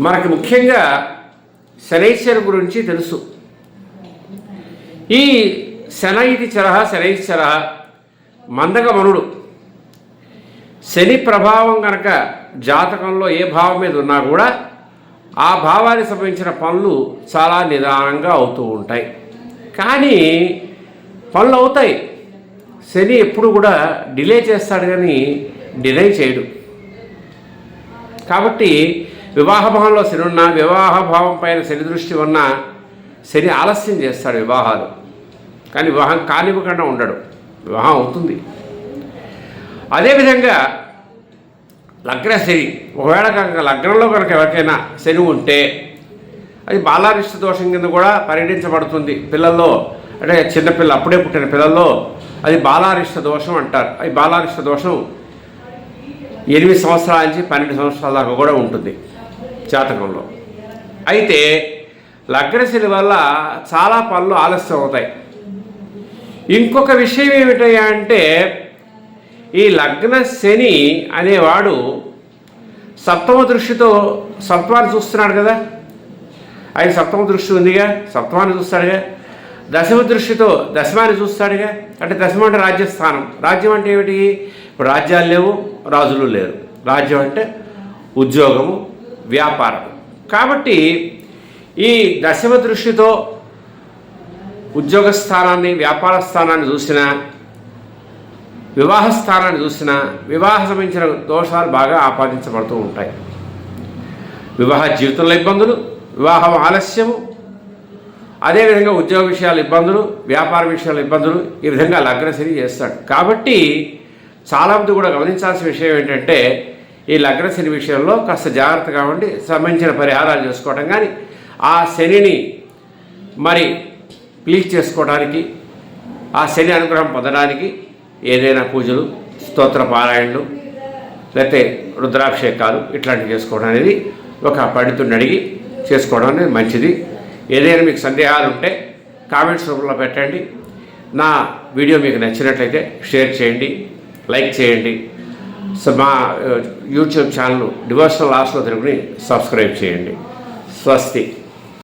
మనకి ముఖ్యంగా శనైశ్వరు గురించి తెలుసు. ఈ శనైతి చరహ శనైశ్వర మందగమనుడు శని ప్రభావం కనుక జాతకంలో ఏ భావం మీద ఉన్నా కూడా ఆ భావానికి సంబంధించిన పనులు చాలా నిదానంగా అవుతూ ఉంటాయి. కానీ పనులు అవుతాయి. శని ఎప్పుడు కూడా డిలే చేస్తాడు కానీ డిలే చేయడు. కాబట్టి వివాహభావంలో శని ఉన్న వివాహభావం పైన శని దృష్టి ఉన్న శని ఆలస్యం చేస్తాడు వివాహాలు. కానీ వివాహం కానివ్వకుండా ఉండడు. వివాహం అవుతుంది. అదేవిధంగా లగ్న శని ఒకవేళ కనుక లగ్నంలో కనుక ఎవరికైనా శని ఉంటే అది బాలారిష్ట దోషం కింద కూడా పరిగణించబడుతుంది. పిల్లల్లో అంటే చిన్నపిల్ల అప్పుడే పుట్టిన పిల్లల్లో అది బాలారిష్ట దోషం అంటారు. అది బాలారిష్ట దోషం ఎనిమిది సంవత్సరాల నుంచి పన్నెండు సంవత్సరాల దాకా కూడా ఉంటుంది. జాతకంలో. అయితే లగ్నశని వల్ల చాలా పనులు ఆలస్యం అవుతాయి. ఇంకొక విషయం ఏమిటయ్యా అంటే ఈ లగ్న శని అనేవాడు సప్తమ దృష్టితో సప్తమాన్ని చూస్తున్నాడు కదా? ఆయన సప్తమ దృష్టి ఉందిగా? సప్తమాన్ని చూస్తాడుగా? దశమ దృష్టితో దశమాన్ని చూస్తాడుగా? అంటే దశమ అంటే రాజ్యస్థానం. రాజ్యం అంటే ఏమిటి? ఇప్పుడు రాజ్యాలు లేవు రాజులు లేరు. రాజ్యం అంటే ఉద్యోగము వ్యాపారం. కాబట్టి ఈ దశమ దృష్టితో ఉద్యోగ స్థానాన్ని వ్యాపార స్థానాన్ని చూసినా వివాహ స్థానాన్ని చూసినా వివాహ సంబంధించిన దోషాలు బాగా ఆపాదించబడుతూ ఉంటాయి. వివాహ జీవితంలో ఇబ్బందులు వివాహం ఆలస్యము అదేవిధంగా ఉద్యోగ విషయాల ఇబ్బందులు వ్యాపార విషయాల ఇబ్బందులు ఈ విధంగా లగ్నశని చేస్తాడు. కాబట్టి చాలామంది కూడా గమనించాల్సిన విషయం ఏంటంటే ఈ లగ్నశని విషయంలో కాస్త జాగ్రత్తగా ఉండి సంబంధించిన పరిహారాలు చేసుకోవడం కానీ ఆ శనిని మరి ప్లీజ్ చేసుకోవడానికి ఆ శని అనుగ్రహం పొందడానికి ఏదైనా పూజలు స్తోత్ర పారాయణలు లేకపోతే రుద్రాభిషేకాలు ఇట్లాంటివి చేసుకోవడం అనేది ఒక పండితుడిని అడిగి చేసుకోవడం అనేది మంచిది. ఏదైనా మీకు సందేహాలు ఉంటే కామెంట్స్ రూపంలో పెట్టండి. నా వీడియో మీకు నచ్చినట్లయితే షేర్ చేయండి లైక్ చేయండి. మా uh, యూట్యూబ్ ఛానల్ డివోషనల్ ఆస్లో తెలుగుని సబ్స్క్రైబ్ చేయండి. స్వస్తి.